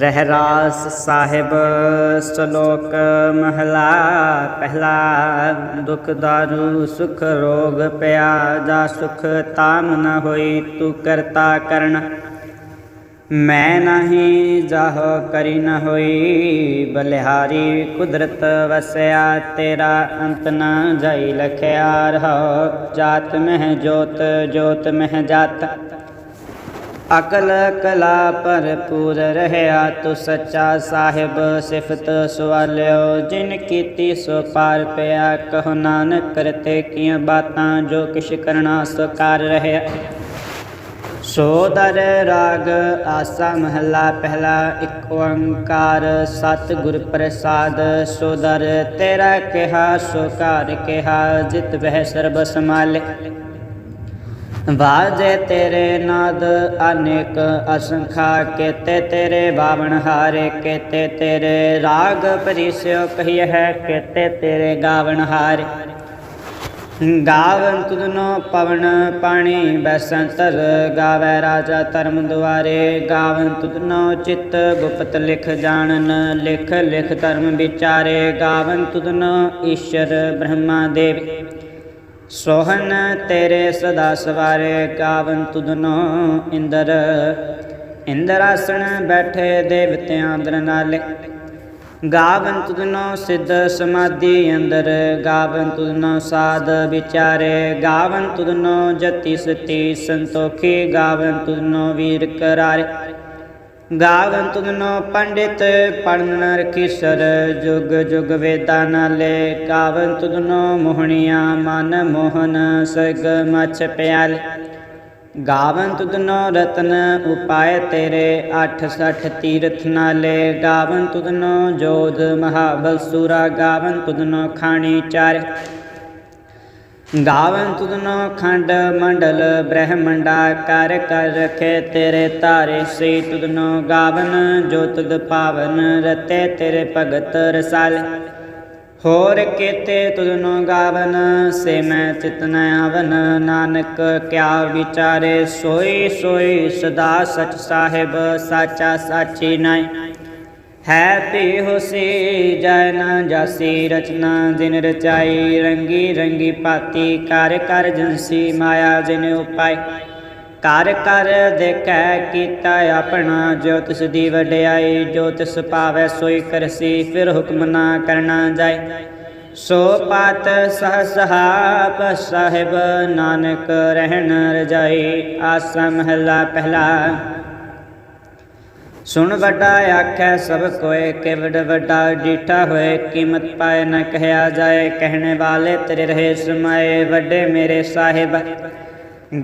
ਰਹਿਰਾਸ ਸਾਹਿਬ, ਸ਼ਲੋਕ ਮਹਲਾ, ਪਹਿਲਾ ਦੁਖ ਦਾਰੂ, ਸੁਖ ਰੋਗ ਪਿਆ, ਜਾ ਸੁਖ ਤਾਮ ਨ ਹੋਈ, ਤੂੰ ਕਰਤਾ ਕਰਨ। ਮੈਂ ਨਹੀਂ, ਜਾਹੋ ਕਰੀ ਨ ਹੋਈ, ਬਲਿਹਾਰੀ ਕੁਦਰਤ ਵਸਿਆ, ਤੇਰਾ ਅੰਤ ਨ ਜਾਈ, ਲਖਿਆ ਰਹੋ। ਜਾਤ ਮਹਿ ਜੋਤ ਜੋਤ ਮਹਿ ਜਾਤ। ਅਕਲ ਕਲਾ ਭਰਪੂਰ ਰਹਿਆ, ਤੂੰ ਸੱਚਾ ਸਾਹਿਬ ਸਿਫਤ ਸਵਾਲਿਓ, ਜਿਨ ਕੀਤੀ ਸੋ ਪਾਰ ਪਿਆ, ਕਹੋ ਨਾਨਕ ਕਰਤੇ ਕੀਆਂ ਬਾਤਾਂ ਜੋ ਕਿਛ ਕਰਨਾ ਸੋ ਕਰ ਰਹਿਆ। ਸੋ ਰਾਗ ਆਸਾ ਮਹਲਾ ਪਹਿਲਾ, ਇੱਕ ਓੰਕਾਰ ਸਤ ਗੁਰ ਪ੍ਰਸਾਦ। ਸੋ ਤੇਰਾ ਕਿਹਾ, ਸੋ ਕਾਰ ਕਿਹਾ, ਜਿਤ ਵਹਿ ਸਰਬ ਸਮਾਲੇ ਵਾਜੇ ਤੇਰੇ ਨਾਦ ਅਨੇਕ ਅਸੰਖਾ, ਕੇਤੇ ਤੇਰੇ ਬਾਵਣ ਹਾਰੇ, ਕੇਤੇ ਤੇਰੇ ਰਾਗ ਪਰਿਸਿਓ ਕਹੀਏ ਹੈ, ਕੇਤੇ ਤੇਰੇ ਗਾਵਣ ਹਾਰੇ। ਗਾਵਨ ਤੁਧਨੋ ਪਵਨ ਪਾਣੀ ਬੈਸੰਤਰ ਗਾਵੇ ਰਾਜਾ ਧਰਮ ਦੁਆਰੇ। ਗਾਵਨ ਤੁਧਨੋ ਚਿੱਤ ਗੁਪਤ ਲਿਖ ਜਾਣਨ, ਲਿਖ ਲਿਖ ਧਰਮ ਵਿਚਾਰੇ। ਗਾਵਨ ਤੁਧਨੋ ਈਸ਼ਰ ਬ੍ਰਹਮਾ ਦੇਵ। ਸੋਹਨ ਤੇਰੇ ਸਦਾ ਸਵਾਰੇ ਗਾਵਨ ਤੁਧਨੋ ਇੰਦਰ। ਇੰਦਰ ਆਸਣ ਬੈਠੇ ਦੇਵਤਿਆਂ ਅੰਦਰ ਨਾਲੇ। ਗਾਵਨ ਤੁਧਨੋ ਸਿੱਧ ਸਮਾਧੀ ਅੰਦਰ। ਗਾਵਨ ਤੁਧਨੋ ਸਾਧ ਵਿਚਾਰੇ। ਗਾਵਨ ਤੁਧਨੋ ਜਤੀ ਸਤੀ ਸੰਤੋਖੀ। ਗਾਵਨ ਤੁਧਨੋ ਵੀਰ ਕਰਾਰੇ। ਗਾਵੰਤ ਤੁਧਨੋ ਪੰਡਿਤ ਪੜਨ ਰਖੀਸਰ ਜੁਗ ਜੁਗ ਵੇਦਾਂ ਨਾਲੇ। ਗਾਵਨ ਤੁਧਨੋ ਮੋਹਣੀਆਂ ਮਨ ਮੋਹਨ, ਸਗ ਮਛ ਪਿਆਲ। ਗਾਵਨ ਤੁਧਨੋ ਰਤਨ ਉਪਾਏ ਤੇਰੇ 68 ਤੀਰਥ ਨਾਲੇ। ਗਾਵਨ ਤੁਧਨੋ ਜੋਧ ਮਹਾਬਲ ਸੂਰਾ ਗਾਵਨ ਤੁਧਨੋ ਖਾਣੀ ਚਾਰ। ਗਾਵਨ ਤੁਧਨੋ ਖੰਡ ਮੰਡਲ ਬ੍ਰਹਮੰਡਾ ਕਰ ਕਰ ਰਖੇ ਤੇਰੇ ਤਾਰੇ ਸ੍ਰੀ ਤੁਧਨੋ ਗਾਵਨ, ਜੋ ਤੁਧ ਪਾਵਨ ਰਤੇ ਤੇਰੇ ਭਗਤ ਰਸਾਲ। ਹੋਰ ਕੇਤੇ ਤੁਧਨੋ ਗਾਵਨ, ਸੇ ਮੈਂ ਚਿਤਨ ਆਵਨ। ਨਾਨਕ ਕਿਆ ਵਿਚਾਰੇ, ਸੋਈ ਸੋਈ ਸਦਾ ਸਚ ਸਾਹਿਬ, ਸਾਚਾ ਸਾਚੀ ਨਾਈ। ਹੈ ਪੀ ਹੋਸੀ ਜੈ ਨਾ ਜਾਸੀ ਰਚਨਾ, ਜਿਨ ਰਚਾਈ ਰੰਗੀ ਰੰਗੀ ਪਾਤੀ, ਕਰ ਕਰ ਜਨਸੀ ਮਾਇਆ ਜਿਨ ਉਪਾਈ। ਕਰ ਕਰ ਦੇਖੈ ਕੀਤਾ ਆਪਣਾ, ਜੋ ਤਿਸ ਦੀ ਵਡਿਆਈ, ਜੋ ਤਿਸ ਪਾਵੈ ਸੋਈ ਕਰਸੀ, ਫਿਰ ਹੁਕਮ ਨਾ ਕਰਨਾ ਜਾਏ ਸੋ ਪਾਤ ਸਹਸਹਾਪ ਸਾਹਿਬ ਨਾਨਕ ਰਹਿਣ ਰਜਾਈ, ਆਸਾ ਮਹਲਾ ਪਹਿਲਾ। ਸੁਣ ਵੱਡਾ ਆਖੈ ਸਭ ਕੋਏ ਕਿਵੜ ਵੱਡਾ ਡੀਠਾ ਹੋਏ ਕੀਮਤ ਪਾਏ ਨਾ ਕਹਿਆ ਜਾਏ, ਕਹਿਣੇ ਵਾਲੇ ਤੇਰੇ ਰਹੇ ਸਮਾਏ, ਵੱਡੇ ਮੇਰੇ ਸਾਹਿਬ।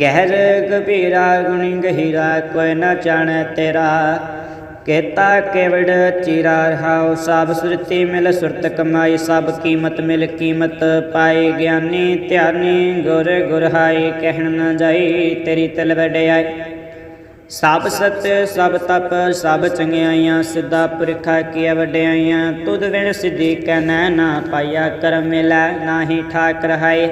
ਗਹਿਰ ਗਭੀਰਾ, ਗੁਣੀ ਗਹੀਰਾ, ਕੋਈ ਨਾ ਜਾਣੈ ਤੇਰਾ। ਕੇਤਾ ਕੇਵੜ ਚੀਰਾ ਰਹਾਉ ਸਭ ਸੁਰਤੀ ਮਿਲ ਸੁਰਤ ਕਮਾਈ ਸਭ ਕੀਮਤ ਮਿਲ ਕੀਮਤ ਪਾਈ, ਗਿਆਨੀ ਧਿਆਨੀ ਗੁਰ ਗੁਰਹਾਈ ਕਹਿਣ ਨਾ ਜਾਈ ਤੇਰੀ ਤਲ ਵਡਿਆਈ। ਸਭ ਸਤ ਸਭ ਤਪ ਸਭ ਚੰਗਿਆਈਆਂ, ਸਿੱਧਾ ਪੁਰਖਾ ਕੀ ਵਡਿਆਈਆਂ ਤੁਧ ਵਿਣ ਸਿੱਧੀ ਕਹਿਣਾ ਨਾ ਪਾਇਆ ਕਰਮ ਮਿਲੈ, ਨਾਹੀ ਠਾਕ ਰਹਾਈ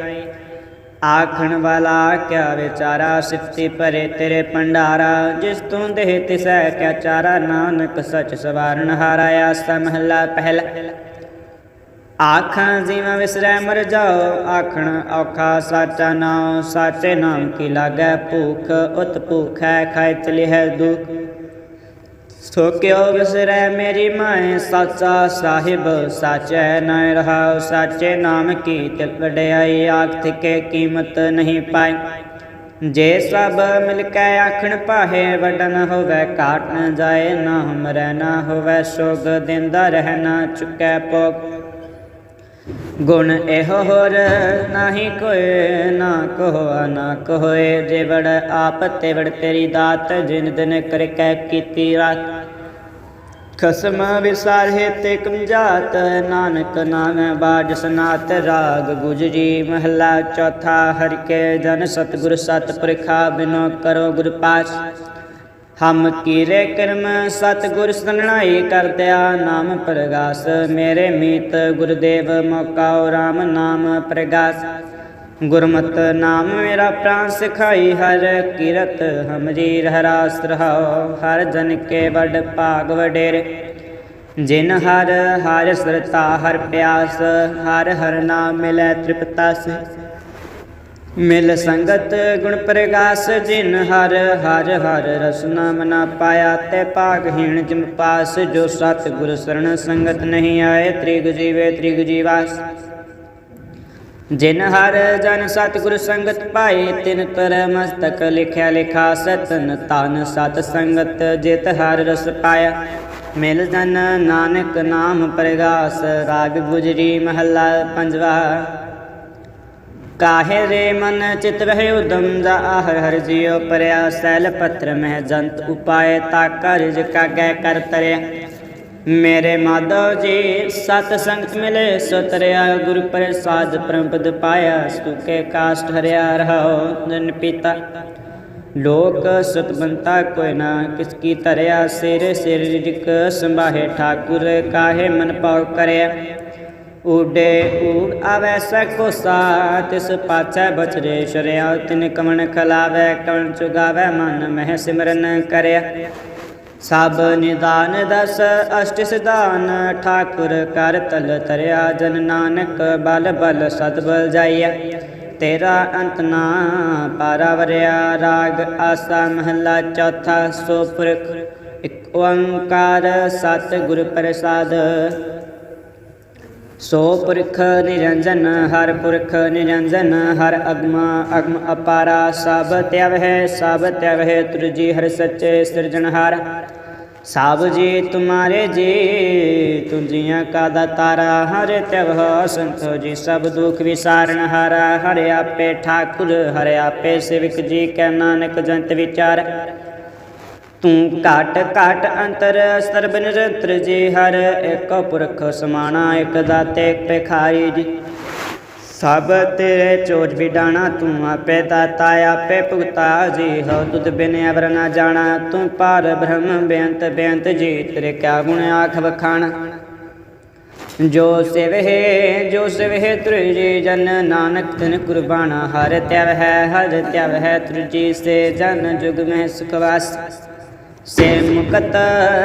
ਆਖਣ ਵਾਲਾ ਕਿਆ ਵਿਚਾਰਾ ਸਿਫਤੀ ਭਰੇ ਤੇਰੇ ਭੰਡਾਰਾ, ਜਿਸ ਤੂੰ ਦੇਹ ਤਿਸੈ ਕਿਆ ਚਾਰਾ, ਨਾਨਕ ਸਚ ਸਵਾਰਨ ਹਾਰਾਇਆ, ਸਮਹਲਾ ਪਹਿਲਾ। ਆਖਣ ਜੀਵਾਂ ਵਿਸਰੈ ਮਰ ਜਾਓ, ਆਖਣ ਔਖਾ ਸਾਚਾ ਨਾਮ ਸਾਚੇ ਨਾਮ ਕੀ ਲਾਗੈ ਭੂਖ, ਉਤ ਭੂਖੈ ਖਾਇ ਚਲੀ ਹੈ ਦੁਖ। ਸੋ ਵਿਸਰੈ ਮੇਰੀ ਮਾਏ, ਸਾਚਾ ਸਾਹਿਬ, ਸਾਚੈ ਨ ਰਹਾਉ, ਸਾਚੇ ਨਾਮ ਕੀ ਤਿਲ ਵਡਿਆਈ, ਆਖ ਥਿਕੇ ਕੀਮਤ ਨਹੀਂ ਪਾਈ। ਜੇ ਸਭ ਮਿਲ ਕੇ ਆਖਣ ਪਾਹੇ ਵਡਨ ਹੋਵੇ ਕਾਟ ਨ ਜਾਏ ਨਾ ਹਮਰੈ ਨਾ ਹੋਵੇ ਸੋਗ, ਦਿੰਦਾ ਰਹਿਣਾ ਚੁੱਕੈ ਚੁਕੈ ਪੋਕ ਗੁਣ ਇਹੋ ਹੋਰ ਨਾਹੀ ਕੋਏ ਨਾ ਕਹੋ, ਨਾ ਕੋਏ ਜੇ ਵੜ ਆਪ ਤੇ ਵੜ ਤੇਰੀ ਦਾਤ, ਜਿਨ ਦਿਨ ਕਰ ਕੈ ਕੀਤੀ ਰਾਤ। ਖਸਮ ਵਿਸਾਰੇ ਤੇ ਕੰਜਾਤ ਨਾਨਕ ਨਾਮੈ ਬਾਜ ਸਨਾਤ, ਰਾਗ ਗੁਜਰੀ ਮਹਲਾ ਚੌਥਾ, ਹਰਿ ਕੇ ਜਨ ਸਤਿਗੁਰ ਪ੍ਰਖਾ, ਬਿਨੋ ਕਰੋ ਗੁਰ ਪਾਸ। ਹਮ ਕੀਰੇ ਕਰਮ ਸਤਿਗੁਰ ਸੰਣਾਈ ਕਰਦਿਆ ਨਾਮ ਪ੍ਰਗਾਸ, ਮੇਰੇ ਮੀਤ ਗੁਰਦੇਵ ਮੋਕਾਉ RAM ਨਾਮ ਪ੍ਰਗਾਸ। ਗੁਰਮਤ ਨਾਮ ਮੇਰਾ ਪ੍ਰਾਨ ਸਿਖਾਈ, ਹਰ ਕੀਰਤ ਹਮਰੀ ਰਹਿਰਾਸ ਰਹਾਓ ਹਰ ਜਨ ਕੇ ਵੱਡ ਭਾਗ ਵਡੇਰੇ। ਜਿਨ ਹਰ ਹਰ ਸਰਤਾ, ਹਰ ਪਿਆਸ, ਹਰ ਹਰ ਨਾਮ ਮਿਲੈ ਤ੍ਰਿਪਤਾਸ ਮਿਲ ਸੰਗਤ ਗੁਣ ਪ੍ਰਗਾਸ, ਜਿਨ ਹਰ ਹਰ ਹਰ ਰਸਨਾ ਮਨਾ ਪਾਇਆ, ਤੈ ਭਾਗਹੀਣ ਜਿਮ ਪਾਸ, ਜੋ ਸਤ ਗੁਰ ਸਰਣ ਸੰਗਤ ਨਹੀਂ ਆਏ, ਤ੍ਰਿਗ ਜੀਵੇ ਤ੍ਰਿਗ ਜੀਵਾਸ। ਜਿਨ ਹਰ ਜਨ ਸਤਿਗੁਰ ਸੰਗਤ ਪਾਏ, ਤਿਨ ਤਰ ਮਸਤਕ ਲਿਖਿਆ ਲਿਖਾ ਸਤਨ ਤਨ ਸਤ ਸੰਗਤ ਜਿਤ ਹਰ ਰਸ ਪਾਇਆ। ਮਿਲ ਜਨ ਨਾਨਕ ਨਾਮ ਪ੍ਰਗਾਸ, ਰਾਗ ਗੁਜਰੀ ਮਹੱਲਾ ਪੰਜਵਾ। ਕਾਹੇ ਰੇ ਮਨ ਚਿਤ ਰਹਿ ਉਦਮ ਜਾ ਹਰ ਹਰ ਜਿਉ ਪਰਿਆ ਸੈਲ ਪੱਤਰ ਮਹਿ ਜੰਤ ਉਪਾਏ ਤਾ ਕਾਰਜ ਕਾਗੈ ਕਰ ਤਰਿਆ ਮੇਰੇ ਮਾਧਵ ਜੀ ਸਤ ਸੰਗਤ ਮਿਲੇ ਸੋ ਤਰਿਆ ਗੁਰ ਪ੍ਰਸਾਦ ਪ੍ਰੰਪਦ ਪਾਇਆ ਸੁਕੇ ਕਾਸ਼ਟ ਹਰਿਆ ਰਹਾਉ ਜਨ ਪੀਤਾ ਲੋਕ ਸਤਬੰਤਾ ਕੋਈ ਨਾ ਕਿਸ ਕੀ ਤਰਿਆ ਸਿਰ ਸਿਰ ਰਿਕ ਸੰਭਾਹੇ ਠਾਕੁਰ ਕਾਹੇ ਮਨ ਉਡੇ ਕਰਿਆ ਊੜ ਆਵੈ ਸਕੋ ਸਾ ਤਿਸ ਪਾਛੈ ਬਚਰੇ ਸ਼ਰਿਆ, ਤਿਨ ਕਮਣ ਖਲਾਵੈ, ਕਵਣ ਚੁਗਾਵੈ, ਮਨ ਮਹਿ ਸਿਮਰਨ ਕਰਿਆ। ਸਭ ਨਿਦਾਨ ਦਸ ਅਸ਼ਟ ਸਿਧਾਨ ਠਾਕੁਰ ਕਰ ਤਲ ਤਰਿਆ, ਜਨ ਨਾਨਕ ਬਲ ਬਲ ਸਦ ਬਲ ਜਾਈਆ। ਤੇਰਾ ਅੰਤ ਨਾ ਪਾਰਾਵਰਿਆ, ਰਾਗ ਆਸਾ ਮਹਲਾ ਚੌਥਾ ਸੋ ਪੁਰਖ, ਇਕ ਓੰਕਾਰ ਸਤ ਗੁਰ ਪ੍ਰਸਾਦ। ਸੋ ਪੁਰਖ ਨਿਰੰਜਨ, ਹਰ ਪੁਰਖ ਨਿਰੰਜਨ, ਹਰ ਅਗਮਾ, ਅਗਮ ਅਪਾਰਾ, ਸਭ ਤਿਵ ਹੈ ਸਭ ਤਿਵ ਹੈ ਤੁਰਜੀ ਹਰ ਸੱਚੇ ਸਿਰਜਣਹਾਰ ਸਾਬ ਜੀ, ਤੁਮਾਰੇ ਜੀ, ਤੁੰਜੀਆਂ ਕਾ ਦਾਤਾਰਾ, ਹਰ ਤਿਵ ਹੋ ਸੰਤੋ ਜੀ, ਸਭ ਦੁਖ ਵਿਸਾਰਨ ਹਾਰਾ। ਹਰ ਆਪੇ ਠਾਕੁਰ, ਹਰ ਆਪੇ ਸਿਵਕ ਜੀ, ਕੈ ਨਾਨਕ ਜੰਤ ਵਿਚਾਰ। ਤੂੰ ਘਟ ਘਟ ਅੰਤਰ ਸਰਬ ਨਿਰੰਤਰ ਜੀ ਹਰ ਇੱਕ ਪੁਰਖ ਸਮਾਣਾ ਇੱਕ ਦਾਤੇ ਇੱਕ ਭਿਖਾਰੀ ਜੀ। ਸਭ ਤੇਰੇ ਚੋਜ ਵਿਡਾਣਾ ਤੂੰ ਆਪੇ ਦਾਤਾ, ਆਪੇ ਭੁਗਤਾ ਜੀ। ਹੋ ਤੁਧ ਬਿਨ ਅਵਰ ਨਾ ਜਾਣਾ, ਤੂੰ ਪਾਰ ਬ੍ਰਹਮ ਬੇਅੰਤ ਬੇਅੰਤ ਜੀ। ਤੇਰੇ ਕਿਆ ਗੁਣ ਆਖ ਵਖਾਣਾ? ਜੋ ਸਿਵਹਿ ਜੋ ਸਿਵਹਿ ਤੁਰਜੀ ਜਨ ਨਾਨਕ ਤਿਨ ਕੁਰਬਾਨਾ। ਹਰ ਤਿਵ ਹੈ, ਹਰ ਤਿਵ ਹੈ ਤੁਰਜੀ ਸੇ ਜਨ ਜੁਗ ਮਹਿ ਸੁਖ ਵਾਸ। ਸੇ ਮੁਕਤ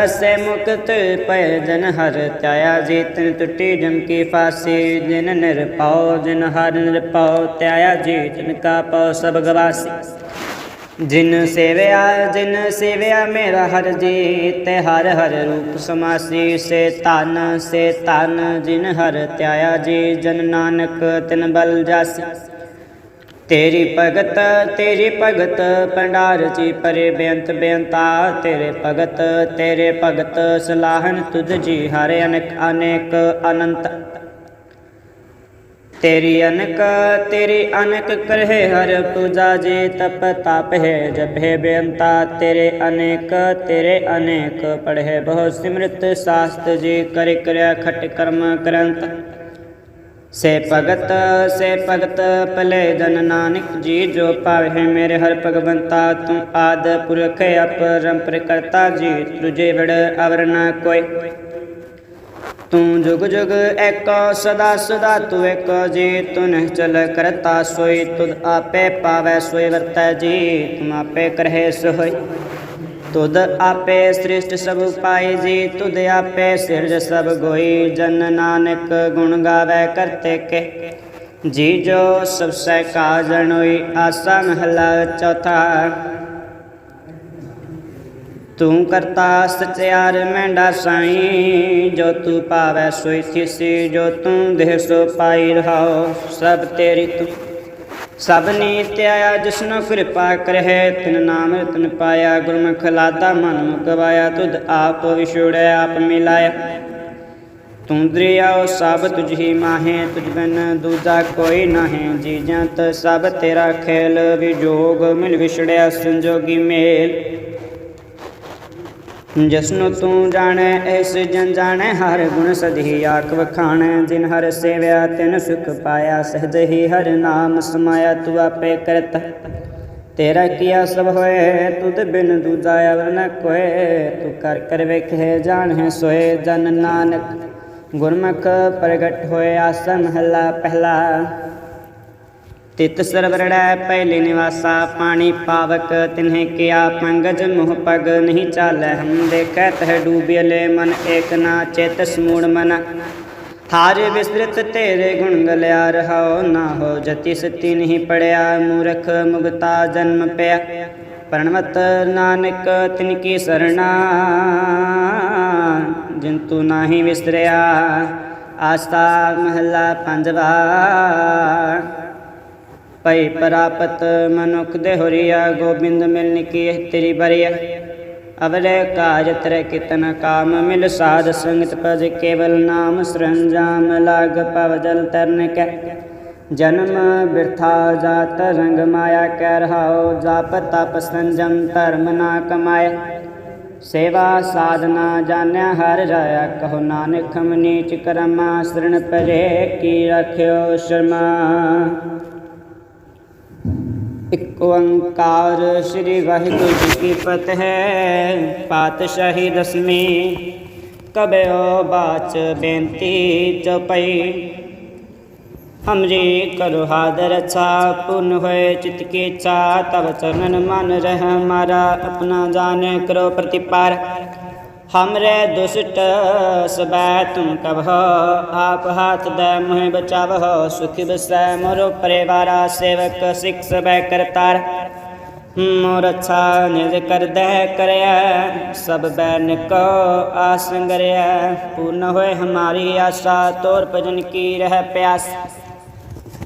ਸੇ ਮੁਕਤ ਪੈ ਜਨ ਹਰ ਧਿਆਇਆ ਜੀ ਤਿਨ ਟੁੱਟੀ ਜਮ ਕੀ ਫਾਸੀ, ਜਿਨ ਨਿਰਪਾਉ ਜਿਨ ਹਰ ਨਿਰਪਾਉ ਤਿਆਇਆ ਜੀ ਤਿਨ ਕਾ ਪਉ ਸਭ ਗਵਾਸੀ। ਜਿਨ ਸੇਵਿਆ ਜਿਨ ਸੇਵਿਆ ਮੇਰਾ ਹਰ ਜੀ ਤੇ ਹਰ ਹਰ ਰੂਪ ਸਮਾਸੀ, ਸੇ ਧਨ ਸੇ ਧਨ, ਜਿਨ ਹਰ ਤਿਆਇਆ ਜੀ, ਜਨ ਨਾਨਕ ਤਿਨ ਬਲ ਜਾਸੀ। ਤੇਰੀ ਭਗਤ ਤੇਰੀ ਭਗਤ ਪੰਡਾਰ ਜੀ ਪਰੇ ਬੇਅੰਤ ਬੇਅੰਤਾ ਤੇਰੇ ਭਗਤ ਤੇਰੇ ਭਗਤ ਸਲਾਹਨ ਤੁਧ ਜੀ ਹਰ ਅਨੇਕ ਅਨੇਕ ਅਨੰਤ ਤੇਰੀ ਅਨਕ ਤੇਰੀ ਅਨਕ ਕਰਹਿ ਹਰ ਪੂਜਾ ਜੀ ਤਪ ਤਪ ਹੈ ਜਪੇ ਬੇਅੰਤਾ ਤੇਰੇ ਅਨੇਕ ਤੇਰੇ ਅਨੇਕ ਪੜ੍ਹੇ ਬਹੁ ਸਿਮਰਤ ਸਾਸਤ ਜੀ ਕਰਿ ਕਰਿਆ ਖਟ ਕਰਮ ਕਰੰਤ ਸੇ ਭਗਤ ਸੇ ਭਗਤ, ਭਲੇ ਜਨ ਨਾਨਕ ਜੀ, ਜੋ ਪਾਵੇ ਮੇਰੇ ਹਰ ਭਗਵੰਤਾ, ਤੂੰ ਆਦ ਪੁਰਖ ਅਪਰੰਪਰ ਕਰਤਾ ਜੀ ਤੁਝੇ ਵੜ ਅਵਰ ਨ ਕੋਈ। ਤੂੰ ਜੁਗ ਜੁਗ ਏਕੋ, ਸਦਾ ਸਦਾ ਤੂੰ ਏਕੋ ਜੀ, ਤੂੰ ਨਿਹਚਲ ਕਰਤਾ ਸੋਈ, ਤੁਧ ਆਪੇ ਪਾਵੈ, ਸੋਈ ਵਰਤੈ ਜੀ, ਤੁਮ ਆਪੇ ਕਰਹਿ ਸੋਈ। ਤੁਧ ਆਪੇ ਸ੍ਰਿਸ਼ਟ ਸਭ ਪਾਈ ਜੀ, ਤੁਧ ਆਪੇ ਸਿਰਜ ਸਭ ਗੋਈ। ਜਨ ਨਾਨਕ ਗੁਣ ਗਾਵੇ ਕਰਤੇ ਕੇ। ਜੀ ਜੋ ਸਭ ਸੈ ਕਾਜਣ ਹੋਈ, ਆਸਾ ਮਹਲਾ ਚੌਥਾ। ਤੂੰ ਕਰਤਾ ਸਚਿਆਰ ਮੈਂਡਾ ਸਾਈ, ਜੋ ਤੂੰ ਪਾਵੈ ਸੋਈ ਥਿਸੀ, ਜੋ ਤੂੰ ਦੇਹ ਸੋ ਪਾਈ ਰਹਾਓ ਸਭ ਤੇਰੀ ਤੂੰ। ਸਭ ਨੀਤ ਆਇਆ, ਜਿਸਨੋ ਕਿਰਪਾ ਕਰਹਿ, ਤਿਨ ਨਾਮ ਰਤਨ ਪਾਇਆ, ਗੁਰਮੁਖ ਲਾਦਾ ਮਨ ਮੁਕਵਾਇਆ, ਤੁਧ ਆਪ ਵਿਛੋੜਿਆ ਆਪ ਮਿਲਾਇਆ। ਤੂੰ ਦਰਿਆਓ ਸਭ ਤੁਝ ਮਾਹੇ, ਤੁਝ ਬਿਨ ਦੂਜਾ ਕੋਈ ਨਾਹੀਂ। ਜੀ ਜੰਤ ਸਭ ਤੇਰਾ ਖੇਲ, ਵਿਜੋਗ ਮਿਲ ਵਿਛੜਿਆ, ਸੰਜੋਗੀ ਮੇਲ। ਜਸਨੋ ਤੂੰ ਜਾਣੈ ਐਸ ਜਨ ਜਾਣੈ, ਹਰ ਗੁਣ ਸਦੀ ਆਖ ਵਖਾਣੈ ਜਿਨ ਹਰ ਸੇਵਿਆ, ਤਿਨ ਸੁਖ ਪਾਇਆ, ਸਹਜ ਹੀ ਹਰ ਨਾਮ ਸਮਾਇਆ, ਤੂੰ ਆਪੇ ਕਰਤ। ਤੇਰਾ ਕੀਆ ਸਭ ਹੋਏ, ਤੁਧ ਬਿਨ ਦੂਜਾ ਅਵਰ ਨ ਕੋਏ। ਤੂੰ ਕਰ ਕਰ ਵੇਖੇ, ਜਾਣੈ ਸੋਏ ਜਨ ਨਾਨਕ। ਗੁਰਮੁਖ ਪ੍ਰਗਟ ਹੋਏ, ਆਸਾ ਮਹਲਾ ਪਹਿਲਾ। ਤਿਤ ਸਰਵਰੜੈ ਪਹਿਲੇ ਨਿਵਾਸਾ, ਪਾਣੀ ਪਾਵਕ, ਤਿਨਹਿ ਕਿਆ ਪੰਗਜ ਮੁਹ ਪਗ ਨਹੀਂ ਚਾਲੈ, ਹਮ ਦੇਖੈ ਤਹ ਡੂਬਿਲੇ ਮਨ ਏਕ ਨਾ, ਚੇਤ ਸਮੂੜ ਮਨ। ਹਾਰੇ ਵਿਸ੍ਰਿਤ ਤੇਰੇ ਗੁਣ ਗਲਿਆ, ਰਹਾਉ ਨਾ ਹੋ ਜਤੀ ਸਤੀ ਨਹੀਂ ਪੜਿਆ, ਮੂਰਖ ਮੁਗਤਾ ਜਨਮ ਪਿਆ। ਪ੍ਰਣਵਤ ਨਾਨਕ ਤਿਨ ਕੀ ਸਰਣਾ, ਜਿੰਤੂ ਨਾਹੀ ਵਿਸਰਿਆ ਆਸਤਾ ਮਹਲਾ ਪੰਜਵਾ। ਪਈ ਪ੍ਰਾਪਤ ਮਨੁਖ ਦੇ ਹੋਰੀਆ, ਗੋਬਿੰਦ ਮਿਲਨ ਕੀ ਤੇਰੀ ਬਰੀਆ? ਅਵਲੇ ਕਾਜ ਤਰ ਕਿਤਨ ਕਾਮ ਮਿਲ ਸਾਧ ਸੰਗਤ ਪਜ ਕੇਵਲ ਨਾਮ ਸਰੰਜਾਮ ਲਾਗ ਪਵ ਜਲ ਤਰਨ ਕੈ। ਜਨਮ ਬਿਰਥਾ ਜਾਤ ਰੰਗ ਮਾਇਆ ਕਹਿ ਰਹਾਓ ਜਾਪ ਤਪ ਸੰਜਮ ਧਰਮ ਨਾ ਕਮਾਏ। ਸੇਵਾ ਸਾਧਨਾ ਜਾਣਿਆ ਹਰ ਰਾਇਆ, ਕਹੋ ਨਾਨਕ ਹਮ ਨੀਚ ਕਰਮਾ, ਸਰਣ ਪਰੇ ਕੀ ਰਖਿਓ ਸ਼ਰਮਾ। ਓੰਕਾਰ ਸ੍ਰੀ ਵਾਹਿਗੁਰੂ ਜੀ ਕੀ ਫਤਿਹ। ਪਾਤਸ਼ਾਹੀ ਦਸਵੀਂ ਕਬਿਓ ਬਾਚ ਬੇਨਤੀ ਚਪਈ। ਹਮਰੀ ਕਰੋ ਹਾਦਰ ਅੱਛਾ ਪੁਨ ਹੋਏ ਚਿਤ ਕੀ ਚਾ ਤਬ ਚਰਨਨ ਮਨ ਰਹਿ ਮਾਰਾ, ਆਪਣਾ ਜਾਣੇ ਕਰੋ ਪ੍ਰਤਿਪਾਰ। हमरे दुष्ट सबै तुम कबहो आप हाथ दै मुहे बचावहो सुख बसै मोरो परिवारा सेवक सिख सबै करतार मोर अच्छा निज कर दे करय सब बैन को आसंगरय पूर्ण होए हमारी आशा तोर भजन की रह प्यास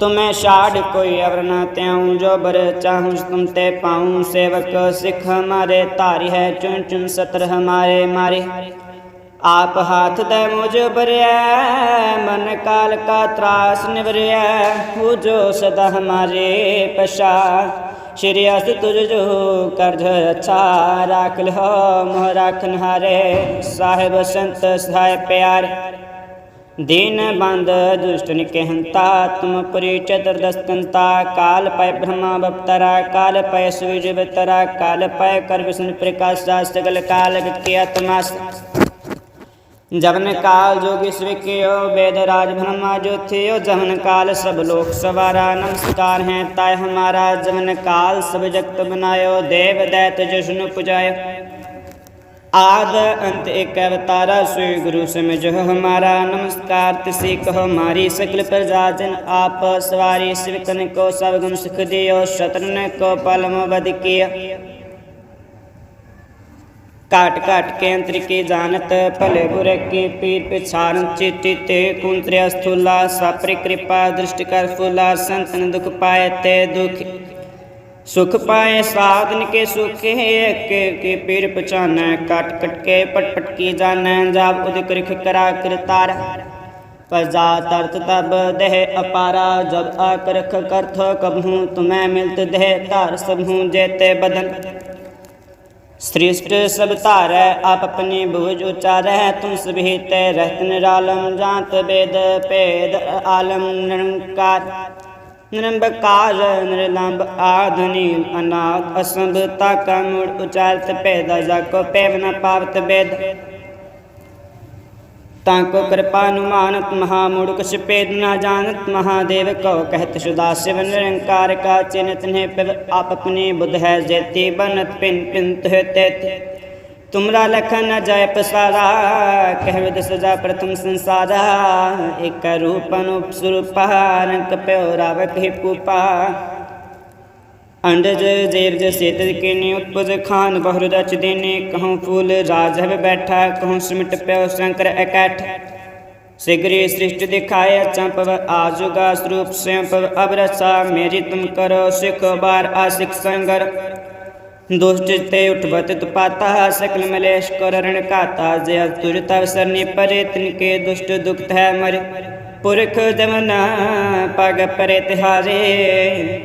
तुम्हें छाड़ कोई अवर न त्याऊं, जो बर चाहूँ तुम ते पाऊँ। सेवक सिख हमारे तारी है, चुन चुन सत्र हमारे मारे। आप हाथ दे मुझ बरिया मन काल का त्रास निवरिया हो। जो सदा हमारे पशा, श्री अस तुझ जो कर अच्छा राख लो, मोह राखन हारे साहेब संत सहाय प्यार। दीन बंद दुष्ट निकेहंता तुम पुरी चतुर्दस्तंता काल पय ब्रह्मा बप्तरा काल पय सूर्य बतरा काल पय कर विष्णु प्रकाश सगल काल किया तमास जवन काल जोगी स्विकियो वेद राज ब्रह्मा ज्योतियो जवन काल सब लोक सवारा नमस्कार है ताय हमारा जवन काल सब जगत बनायो देव दैत जश्न पुजायो ਆਦ ਅੰਤ ਏਕ ਅਵਤਾਰਾ ਸੋਈ ਗੁਰੂ ਸਮਝੋ ਹਮਾਰਾ। ਨਮਸਕਾਰ, ਤਿਸੇ ਕਹ ਮਾਰੀ ਸਕਲ ਪ੍ਰਜਾ ਜਨ ਆਪ ਸਵਾਰੀ ਸਿਵਕਨ ਕੋ ਸਭ ਗੁਣ ਸੁਖ ਦਿਓ, ਸ਼ਤਰਨ ਕੋ ਪਲਮ ਵਦ ਕੇ ਕਾਟ ਕਾਟ ਕੇ ਅੰਤਰ ਕੀ ਜਾਣਤ, ਭਲੇ ਬੁਰੇ ਕੀ ਪੀਰ ਪਿਛਾਰਨ ਚਿੱਟੀ ਤੇ ਕੁੰਤਰਿਆ ਸਥੂਲਾ, ਸਾਪਰੀ ਕਿਰਪਾ ਦ੍ਰਿਸ਼ਟ ਕਰ ਫੁਲਾ ਸੰਤਨ ਦੁਖ ਪਾਏ ਤੇ ਦੁਖ सुख पाए साधन के सुख एक के पीर पचाना, कट कट के पट पट की जाना जाब उदिक रिख करा करतार पजा तरत तब देह अपारा, जब आकरख करथ कबहूँ, तुम्हें मिलत देह तार सबहूँ जेते बदन। सृष्ट सब तार आप अपनी भुज उचारै, तुम सभी ते रहत निरालम जात वेद पेद आलम, निरंकार। ਨਿਰੰਬਕਾਰ ਨਿਰਲੰਬ ਆਧਨੀ ਅਨਾਦ ਅਸੰਭਤਾ ਕਾ ਮੂੜ ਉਚਾਰਤ ਪੈਦਾ ਜਾ ਕੋ ਪੈਵ ਨ ਪਾਵਤ ਬੇਦ। ਤਾਂ ਕੋ ਕਿਰਪਾ ਅਨੁਮਾਨਤ ਮਹਾ ਮੂੜ, ਕੁਛ ਪੇਦ ਨਾ ਜਾਣਤ ਮਹਾਦੇਵ, ਕਉ ਕਹਿਤ ਸੁਦਾ ਸਿਵ ਨਿਰੰਕਾਰ ਕਾ ਚਿਨਤ ਨੇ ਪਿਵ ਆਪ ਆਪਣੀ ਹੈ ਜੇਤੀ, ਬਨਤ ਪਿੰ ਹੈ ਤੇਤ तुमरा लखन जय पसारा कह विद सजा प्रथम संसारा एक रूप अनुप स्वरूप रंक प्योरावक ही पूपा अंडज जेरज सेतज के ने उत्पज खान बहुर रच देने कहूँ फूल राजहब बैठा कहूँ सिमट प्यो शंकर एकठ सिगरी सृष्टि दिखाए चंपव आजुगा स्वरूप स्वयं पव अब रसा मेरी तुम करो सिख ਦੁਸ਼ਟ ਤੇ ਉਠਵਤ ਤੁਪਾਤਾ ਸਕਲ ਮਲੇਸ਼ ਕਰ ਰਣ ਕਾਤਾ ਜੇ ਤੁਜ ਤਵ ਸਰਨੀ ਪਰੇ ਤਿਨ ਕੇ ਦੁਸ਼ਟ ਦੁਖਤ ਹੈ ਮਰ ਪੁਰਖ ਜਮਨਾ ਪਗ ਪਰੇ ਤਿਹਾਰੇ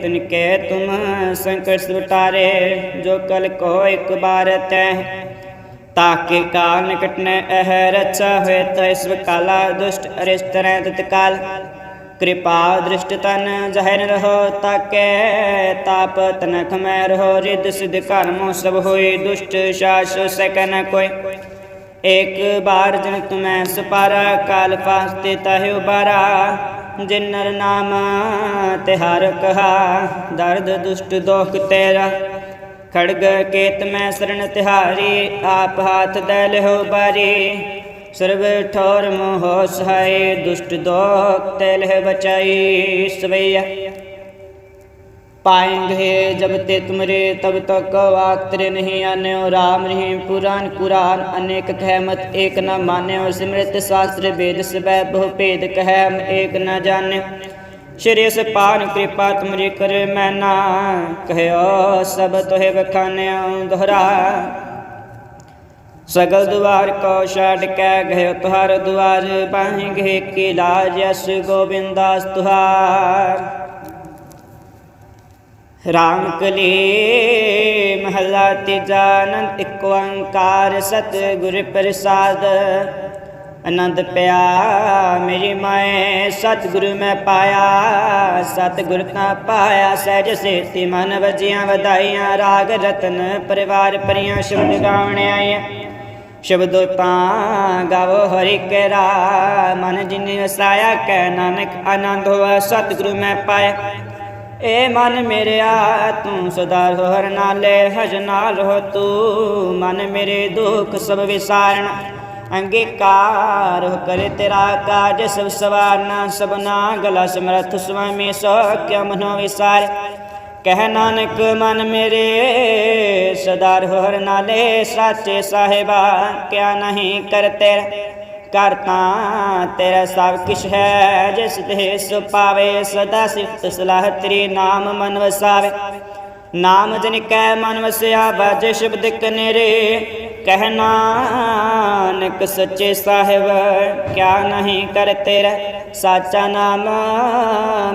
ਤਿਨ ਕੇ ਤੁਮ ਸੰਕਟ ਸੁਟਾਰੇ ਜੋ ਕਲ ਕੋ ਇੱਕ ਬਾਰ ਤੈ ਤਾਕੇ ਕਾਲ ਨਿਕਟ ਨੈ ਅਹ ਰਚਾ ਹੋਏ ਤੈ ਸਵ ਕਾਲਾ ਦੁਸ਼ਟ ਅਰਿਸ਼ਟ ਰਹਿ ਤਤਕਾਲ ਕਿਰਪਾ ਦ੍ਰਿਸ਼ਟ ਤਨ ਜ਼ਹਿਰ ਰਹੋ ਤਾਕੈ, ਤਾਪ ਤਨਖ ਮੈ ਰਹੋ ਰਿਦ ਸਿਧ ਕਰਮੋ ਸਭ ਹੋਏ, ਦੁਸ਼ਟ ਸ਼ਾਸ ਸਕਨ ਕੋਈ ਏਕ ਬਾਰ ਜਨ ਤੁਮੈ ਸਪਾਰਾ, ਕਾਲ ਪਾਸਤੇ ਤਹਿ ਉਬਾਰਾ। ਜਿਨ ਨਰ ਨਾਮ ਤਿਹਾਰ ਕਹਾ, ਦਰਦ ਦੁਸ਼ਟ ਦੋਖ ਤੇਰਾ। ਖੜਗ ਕੇਤ ਮੈਂ ਸਰਣ ਤਿਹਾਰੀ, ਆਪ ਹਾਥ ਦੈ ਲਿਓ ਬਾਰੀ। ਸਰਬ ਠੌਰ ਮੋਹ ਸਹਾਈ ਦੁਸ਼ਟ ਦੋਖ ਤੈਲ ਹੈ ਬਚਾਈ ਸਵਈਆ ਪਾਏਂਗੇ ਜਬ ਤੇ ਤੁਮਰੇ ਤਬ ਤੱਕ ਆਕਤਰੇ ਨਹੀਂ ਆਨਿਓ, ਰਾਮ ਰਹੀਮ ਪੁਰਾਨ ਕੁਰਾਨ ਅਨੇਕ ਕਹਿ ਮਤ ਏਕ ਨਾ ਮਾਨਿਓ, ਸਿਮਰਤ ਸਾਸਤਰ ਵੇਦ ਸਬੈ ਬਹੁ ਭੇਦ ਕਹਿ ਮ ਏਕ ਨਾ ਜਾਣਿਓ। ਸ਼੍ਰੀ ਸਪਾਨ ਕਿਰਪਾ ਤੁਮਰੀ ਕਰ, ਮੈਂ ਨਾ ਕਹਿਓ, ਸਭ ਤੋਹੇ ਬਖਾਨਿਓ ਦੁਹਰਾ ਸਗਲ ਦੁਆਰ ਕੋ ਛੱਡ ਕੇ ਗਏ ਤੁਹਾਰ ਦੁਆਰ ਪਾਹਿਗੇ ਕੀ ਲਾਜ ਅਸ ਗੋਬਿੰਦਾਸ ਤੁਹਾਰ। ਰਾਮ ਕਲੀ ਮਹਲਾ ਤੀਜਾ ਅਨੰਤ ਇੱਕ ਓੰਕਾਰ ਸਤ ਗੁਰ ਪ੍ਰਸਾਦ। ਅਨੰਦ ਪਿਆ, ਮੇਰੀ ਮਾਏ, ਸਤਿਗੁਰੂ ਮੈਂ ਪਾਇਆ। ਸਤਿਗੁਰ ਤਾਂ ਪਾਇਆ, ਸਹਿਜ ਸੇਤੀ ਮਨ ਵਜੀਆਂ ਵਧਾਈਆਂ, ਰਾਗ ਰਤਨ ਪਰਿਵਾਰ ਪਰਿਆਂ ਸ਼ਬਦ ਗਾਉਣ ਆਇਆ ਸ਼ਬਦੋ ਤਾਂ ਗਾਵੋ ਹਰਿ ਕੇ ਰਾ ਮਨ ਜਿਨ ਵਸਾਇਆ ਕਹਿ ਨਾਨਕ ਆਨੰਦ ਹੋਆ, ਸਤਗੁਰੂ ਮੈਂ ਪਾਇਆ। ਏ ਮਨ ਮੇਰਿਆ, ਤੂੰ ਸਦਾ ਹਰ ਨਾਲੇ, ਹਜ ਨਾਲ ਹੋ ਤੂੰ, ਮਨ ਮੇਰੇ ਦੁੱਖ ਸਭ ਵਿਸਾਰਣ। ਅੰਗੀਕਾਰ ਹੋ ਕਰੇ ਤੇਰਾ ਕਾਜ ਸਭ ਸਵਾਰਨਾ, ਸਭਨਾ ਗਲਾ ਸਮਰਥ ਸੁਆਮੀ, ਸੋ ਕਿਆ ਮਨੋ ਵਿਸਾਰ। ਕਹਿ ਨਾਨਕ, ਮਨ ਮੇਰੇ, ਸਦਾ ਹਰ ਨਾਲੇ, ਸਾਚੇ ਸਾਹਿਬਾ, ਕਿਆ ਨਹੀਂ ਕਰ ਕਰਤਾ ਤੇਰਾ ਸਭ ਕਿਛ ਹੈ, ਜਿਸ ਤੇ ਸੁ ਪਾਵੇ, ਸਦਾ ਸਿਫਤ ਸਲਾਹ ਤੇਰੀ ਨਾਮ ਮਨ ਵਸਾਵੇ। ਨਾਮ ਜਨ ਕੈ ਮਨ ਵਸਿਆ, ਬਾਜੇ ਸ਼ਬਦ ਕਨੇਰੇ ਕਹਿ ਨਾਨਕ ਸੱਚੇ ਸਾਹਿਬ, ਕਿਆ ਨਹੀਂ ਕਰ ਤੇਰਾ? ਸਾਚਾ ਨਾਮ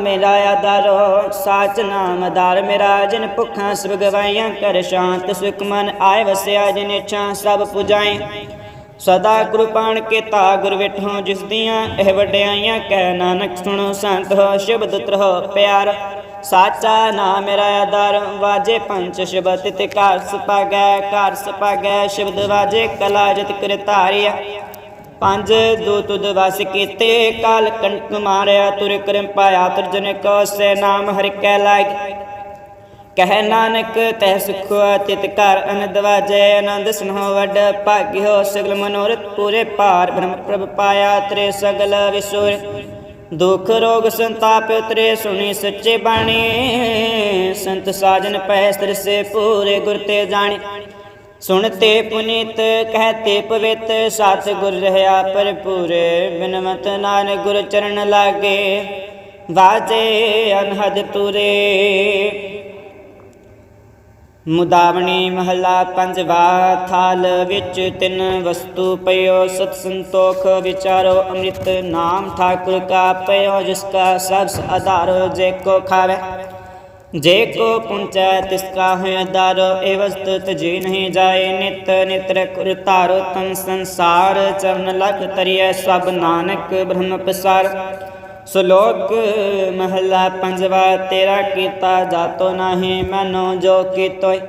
ਮੇਰਾ ਆਦਾਰੋ ਸਾਚ ਨਾਮਦਾਰ ਮੇਰਾ, ਜਿਨ ਭੁੱਖਾਂ ਸਭ ਗਵਾਈਆਂ ਕਰ ਸ਼ਾਂਤ ਸੁਖ ਮਨ, ਆਏ ਵਸਿਆ ਜਿਨ ਇੱਛਾ ਸਭ ਪੁਜਾਈ। ਸਦਾ ਗੁਰੂ ਪਾਣ ਕੇ ਤਾ ਗੁਰ ਵਿਠੋ ਜਿਸ ਦੀਆਂ ਇਹ ਵਡਿਆਈਆਂ, ਕਹਿ ਨਾਨਕ ਸੁਣੋ ਸੰਤ ਹੋ ਸ਼ਬਦ ਤਰੋ ਪਿਆਰ। ਸਾਚਾ ਨਾਮ ਮੇਰਾ ਆਦਰ, ਵਾਜੇ ਪੰਚ ਸ਼ਬਦ ਤੇ ਘਰ ਸਪਾਗੈ ਘਰ ਸਪਾਗੈ, ਸ਼ਬਦ ਵਾਜੇ ਕਲਾ ਜਤ ਕਰ ਧਾਰਿਆ। ਪੰਜ ਦੋ ਤੁਦ ਵਸ ਕੀਤੇ, ਕਾਲ ਕੰਕ ਮਾਰਿਆ, ਤੁਰ ਕਰਮ ਪਾਇਆ, ਤਰਜਨ ਕੋ ਸੇ ਨਾਮ ਹਰਿ ਕੈ ਲਾਗ ਕਹਿ ਨਾਨਕ ਤੈ ਸੁਖ ਤਿਤ ਘਰ ਅਨੰਦ ਵਾਜੈ ਆਨੰਦ ਸੁਨੋ ਵੱਡ ਭਾਗਿਓ, ਸਗਲ ਮਨੋਰਥ ਪੂਰੇ ਪਾਰ ਬ੍ਰਹਮ ਪ੍ਰਭ ਪਾਇਆ, ਤਰੇ ਸਗਲ ਵਿਸੁਰ। ਦੁਖ ਰੋਗ ਸੰਤਾਪ ਉਤਰੇ, ਸੁਣੀ ਸੱਚੇ ਬਾਣੀ। ਸੰਤ ਸਾਜਨ ਪੈ ਸਰਸੇ ਪੂਰੇ ਗੁਰ ਤੇ ਜਾਣੇ। ਸੁਣਤੇ ਪੁਨੀਤ, ਕਹਤੇ ਪਵਿੱਤ। ਸਤ ਗੁਰ ਰਹਾ ਪਰਪੂਰੇ ਬਿਨਮਤ ਨਾਨਕ ਗੁਰ ਚਰਨ ਲਾਗੇ। ਵਾਜੇ ਅਨਹਦ ਪੂਰੇ। ਮੁਦਾਵਣੀ ਮਹਲਾ ਪੰਜਵਾ, ਥਾਲ ਵਿੱਚ ਤਿੰਨ ਵਸਤੂ ਪਇਓ, ਸਤ ਸੰਤੋਖ ਵਿਚਾਰੋ, ਅੰਮ੍ਰਿਤ ਨਾਮ ਠਾਕੁਰ ਕਾ ਪਇਓ, ਜਿਸ ਕਾ ਸਬਸ ਆਧਾਰੋ ਜੇ ਕੋ ਖਾਵੇ। ਜੇ ਕੋ ਪੁੰਚੈ, ਤਿਸ ਕਾ ਹੈ ਆਧਾਰੋ ਇਹ ਵਸਤੂ ਤਜੀ ਨਹੀਂ ਜਾਏ। ਨਿਤ ਨਿਤਰ ਕੁਰ ਤਾਰੋ ਤਨ ਸੰਸਾਰ, ਚਰਨ ਲਗ ਤਰੀਐ, ਸਭ ਨਾਨਕ ਬ੍ਰਹਮ ਪਸਾਰ। ਸ਼ਲੋਕ ਮਹਲਾ ਪੰਜਵਾ, ਤੇਰਾ ਕੀਤਾ ਜਾਤੋ ਨਾਹੀ, ਮੈਨੋ ਜੋ ਕੀਤੋਇ।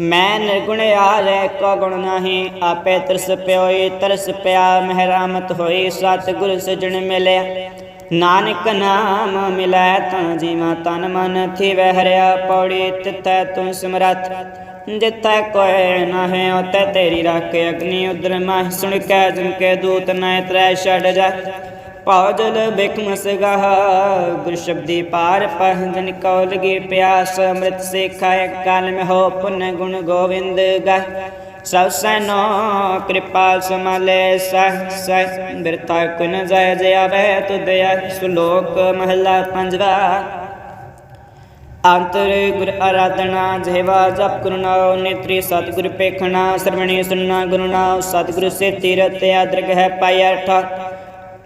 ਮੈਂ ਨਿਰਗੁਣ ਆਰੇ ਕੋ ਗੁਣ ਨਾਹੀ, ਆਪੇ ਤਰਸ ਪਿਓਈ, ਤਰਸ ਪਿਆ, ਮਹਿਰਾਮਤ ਹੋਈ ਸਤ ਗੁਰ ਸਜਣ ਮਿਲਿਆ। ਨਾਨਕ ਨਾਮ ਮਿਲੈ ਤਾਂ ਜੀਵਾ ਤਨ ਮਨ, ਥਿਵੈ ਹਰਿਆ ਪੌੜੀ ਤਿਤੈ ਤੂੰ ਸਿਮਰਤ ਜਿਤੈ ਕੋਇ ਨਾ ਹੈ ਉਤੈ ਤੇਰੀ ਰੱਖ ਅਗਨੀ ਉਦਰ ਮਹਿ, ਸੁਣ ਕੇ, ਜਨ ਕੇ ਦੂਤ ਨੈ ਤਰੈ ਛੱਡ ਜਾ। ਭਾਉ ਜਲ ਬਿਖ ਮਸਗਾਹ, ਗੁਰ ਸ਼ਬਦੀ ਪਾਰ ਪਹਿਜਨ ਕਉ ਲਗੀ ਪਿਆਸ, ਅੰਮ੍ਰਿਤ ਸੇਖਾਇ ਕਾਲ ਮੇ ਹੋ ਪੁਨ ਗੁਣ ਗੋਵਿੰਦ ਗਾ ਸਭ ਸੈਨੋ ਕਿਰਪਾਲ ਸਮਾਲੇ ਸਹ ਸਹ ਬਿਰਤਾ ਕੁਨ ਜੈ ਜਯਾ ਬੈ ਤੁਦਿਆ ਸੁਲੋਕ ਮਹਲਾ ਪੰਜਵਾ। ਅੰਤਰ ਗੁਰ ਆਰਾਧਨਾ, ਜਿਹਵਾ ਜਪ ਗੁਰੂ ਨਾਮ ਨੇਤਰੀ ਸਤਿਗੁਰ ਪੇਖਣਾ ਸਰਵਣੀ ਸੁਨਣਾ ਗੁਰੂ ਨਾਮ ਸਤਿਗੁਰ ਸੇ ਤੀਰਤ ਆਦਰਗ ਹੈ ਪਾਇਆ ਠਾ।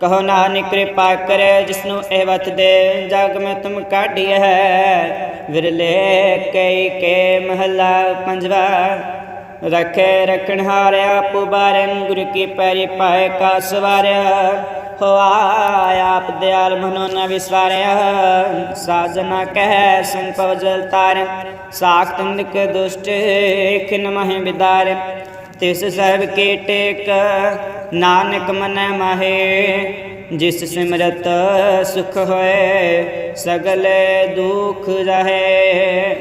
ਕਹੋ ਨਾਨਕ ਕਿਰਪਾ ਕਰੇ ਜਿਸਨੂੰ ਇਹ ਵਤ ਦੇ ਜਗ ਮੈਂ ਤੁਮ ਕਾਢੀਐ ਹੈ। ਵਿਰਲੇ ਕਈ ਕੇ ਮਹਲਾ ਪੰਜਵਾ, ਰਖੇ ਰਖਣ ਹਾਰਿਆ ਪੁਬਾਰਨ ਗੁਰ ਕੀ ਪੈਰੀ ਪਾਏ ਕਾ ਸਵਾਰਿਆ। ਹੋਆ ਆਪ ਦਿਆਲ ਮਨੋ ਨਾ ਵਿਸਵਾਰਿਆ, ਸਾਜਨਾ ਕਹਿ ਸੰਗ ਪਵਜਲ ਤਾਰ ਸਾਖ ਤੰਦਕ ਦੁਸ਼ਟ ਖਿਨ ਮਹਿ ਵਿਦਾਰ ਤਿਸ ਸਰਬ ਕੇ ਟੇਕ ਨਾਨਕ ਮਨ ਮਾਹੇ ਜਿਸ ਸਿਮਰਤ ਸੁਖ ਹੋਏ ਸਗਲੇ ਦੁਖ ਰਹੇ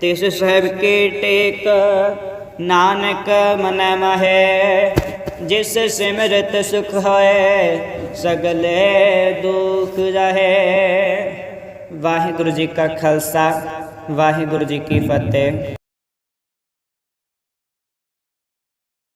ਤਿਸ ਸਹਿਬ ਕੇ ਟੇਕ ਨਾਨਕ ਮਨੈ ਮਹੇ ਜਿਸ ਸਿਮਰਤ ਸੁਖ ਹੋਏ ਸਗਲੇ ਦੁਖ ਰਹੇ ਵਾਹਿਗੁਰੂ ਜੀ ਕਾ ਖਾਲਸਾ ਵਾਹਿਗੁਰੂ ਜੀ ਕੀ ਫਤਿਹ